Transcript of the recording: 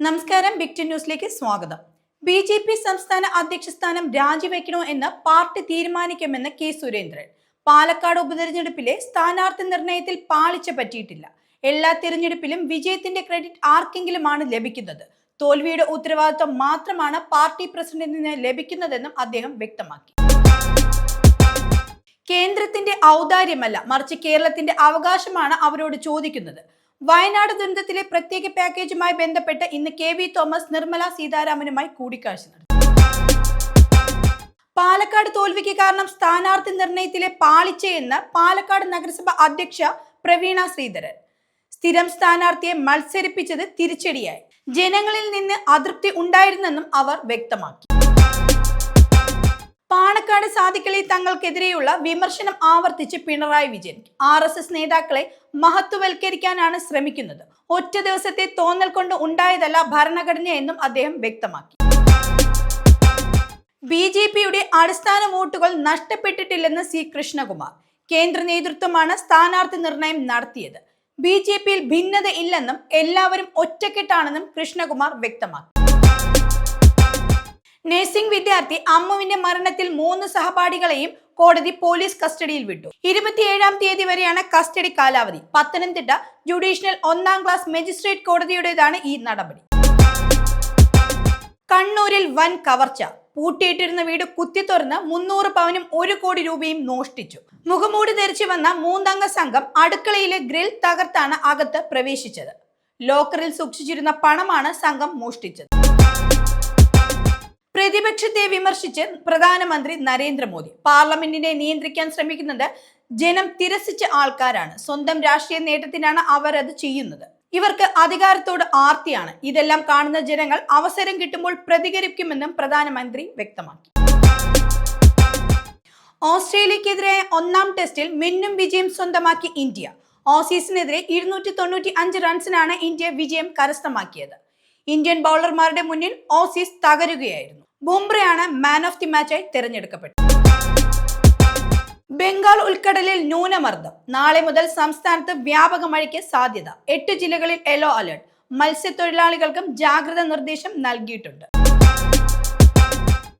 നമസ്കാരം big T ന്യൂസിലേക്ക് സ്വാഗതം. ബി ജെ പി സംസ്ഥാന അധ്യക്ഷ സ്ഥാനം രാജിവെക്കണോ എന്ന് പാർട്ടി തീരുമാനിക്കുമെന്ന് കെ സുരേന്ദ്രൻ. പാലക്കാട് ഉപതെരഞ്ഞെടുപ്പിലെ സ്ഥാനാർത്ഥി നിർണയത്തിൽ പാളിച്ച പറ്റിയിട്ടില്ല. എല്ലാ തിരഞ്ഞെടുപ്പിലും വിജയത്തിന്റെ ക്രെഡിറ്റ് ആർക്കെങ്കിലുമാണ് ലഭിക്കുന്നത്. തോൽവിയുടെ ഉത്തരവാദിത്വം മാത്രമാണ് പാർട്ടി പ്രസിഡന്റിന് ലഭിക്കുന്നതെന്നും അദ്ദേഹം വ്യക്തമാക്കി. കേന്ദ്രത്തിന്റെ ഔദാര്യമല്ല മറിച്ച് കേരളത്തിന്റെ അവകാശമാണ് അവരോട് ചോദിക്കുന്നത്. വയനാട് ദുരന്തത്തിലെ പ്രത്യേക പാക്കേജുമായി ബന്ധപ്പെട്ട് ഇന്ന് കെ വി തോമസ് നിർമ്മല സീതാരാമനുമായി കൂടിക്കാഴ്ച നടത്തി. പാലക്കാട് തോൽവിക്ക് കാരണം സ്ഥാനാർത്ഥി നിർണയത്തിലെ പാളിച്ചയെന്ന് പാലക്കാട് നഗരസഭ അധ്യക്ഷ പ്രവീണ ശ്രീധരൻ. സ്ഥിരം സ്ഥാനാർത്ഥിയെ മത്സരിപ്പിച്ചത് തിരിച്ചടിയായി. ജനങ്ങളിൽ നിന്ന് അതൃപ്തി ഉണ്ടായിരുന്നെന്നും അവർ വ്യക്തമാക്കി. പാണക്കാട് സാധിക്കളി തങ്ങൾക്കെതിരെയുള്ള വിമർശനം ആവർത്തിച്ച് Pinarayi Vijayan. R S S നേതാക്കളെ മഹത്വവൽക്കരിക്കാനാണ് ശ്രമിക്കുന്നത്. ഒറ്റ ദിവസത്തെ തോന്നൽ കൊണ്ട് ഉണ്ടായതല്ല ഭരണഘടന എന്നും അദ്ദേഹം വ്യക്തമാക്കി. ബി ജെ പിയുടെ അടിസ്ഥാന വോട്ടുകൾ നഷ്ടപ്പെട്ടിട്ടില്ലെന്ന് സി കൃഷ്ണകുമാർ. കേന്ദ്ര നേതൃത്വമാണ് സ്ഥാനാർത്ഥി നിർണയം നടത്തിയത്. ബി ജെ പിയിൽ ഭിന്നത ഇല്ലെന്നും എല്ലാവരും ഒറ്റക്കെട്ടാണെന്നും കൃഷ്ണകുമാർ വ്യക്തമാക്കി. നഴ്സിംഗ് വിദ്യാർത്ഥി അമ്മുവിന്റെ മരണത്തിൽ മൂന്ന് സഹപാഠികളെയും കോടതി പോലീസ് കസ്റ്റഡിയിൽ വിട്ടു. ഇരുപത്തിയേഴാം തീയതി വരെയാണ് കസ്റ്റഡി കാലാവധി. പത്തനംതിട്ട ജുഡീഷ്യൽ ഒന്നാം ക്ലാസ് മജിസ്ട്രേറ്റ് കോടതിയുടേതാണ് ഈ നടപടി. കണ്ണൂരിൽ വൻ കവർച്ച. പൂട്ടിയിട്ടിരുന്ന വീട് കുത്തിത്തുറന്ന് മുന്നൂറ് പവനും ഒരു കോടി രൂപയും മോഷ്ടിച്ചു. മുഖമൂടി ധരിച്ചു വന്ന മൂന്നംഗ സംഘം അടുക്കളയിലെ ഗ്രിൽ തകർത്താണ് അകത്ത് പ്രവേശിച്ചത്. ലോക്കറിൽ സൂക്ഷിച്ചിരുന്ന പണമാണ് സംഘം മോഷ്ടിച്ചത്. പ്രതിപക്ഷത്തെ വിമർശിച്ച് പ്രധാനമന്ത്രി നരേന്ദ്രമോദി. പാർലമെന്റിനെ നിയന്ത്രിക്കാൻ ശ്രമിക്കുന്നത് ജനം തിരസിച്ച ആൾക്കാരാണ്. സ്വന്തം രാഷ്ട്രീയ നേട്ടത്തിനാണ് അവർ അത് ചെയ്യുന്നത്. ഇവർക്ക് അധികാരത്തോട് ആർത്തിയാണ്. ഇതെല്ലാം കാണുന്ന ജനങ്ങൾ അവസരം കിട്ടുമ്പോൾ പ്രതികരിക്കുമെന്നും പ്രധാനമന്ത്രി വ്യക്തമാക്കി. ഓസ്ട്രേലിയക്കെതിരായ ഒന്നാം ടെസ്റ്റിൽ മിന്നും വിജയം സ്വന്തമാക്കി ഇന്ത്യ. ഓസീസിനെതിരെ ഇരുന്നൂറ്റി തൊണ്ണൂറ്റി അഞ്ച് റൺസിനാണ് ഇന്ത്യ വിജയം കരസ്ഥമാക്കിയത്. ഇന്ത്യൻ ബൗളർമാരുടെ മുന്നിൽ ഓസീസ് തകരുകയായിരുന്നു. ബുംറയാണ് മാൻ ഓഫ് ദി മാച്ചായി തിരഞ്ഞെടുക്കപ്പെട്ടത്. ബംഗാൾ ഉൾക്കടലിൽ ന്യൂനമർദ്ദം. നാളെ മുതൽ സംസ്ഥാനത്ത് വ്യാപക മഴയ്ക്ക് സാധ്യത. എട്ട് ജില്ലകളിൽ യെല്ലോ അലർട്ട് മത്സ്യത്തൊഴിലാളികൾക്കും ജാഗ്രത നിർദ്ദേശം നൽകിയിട്ടുണ്ട്.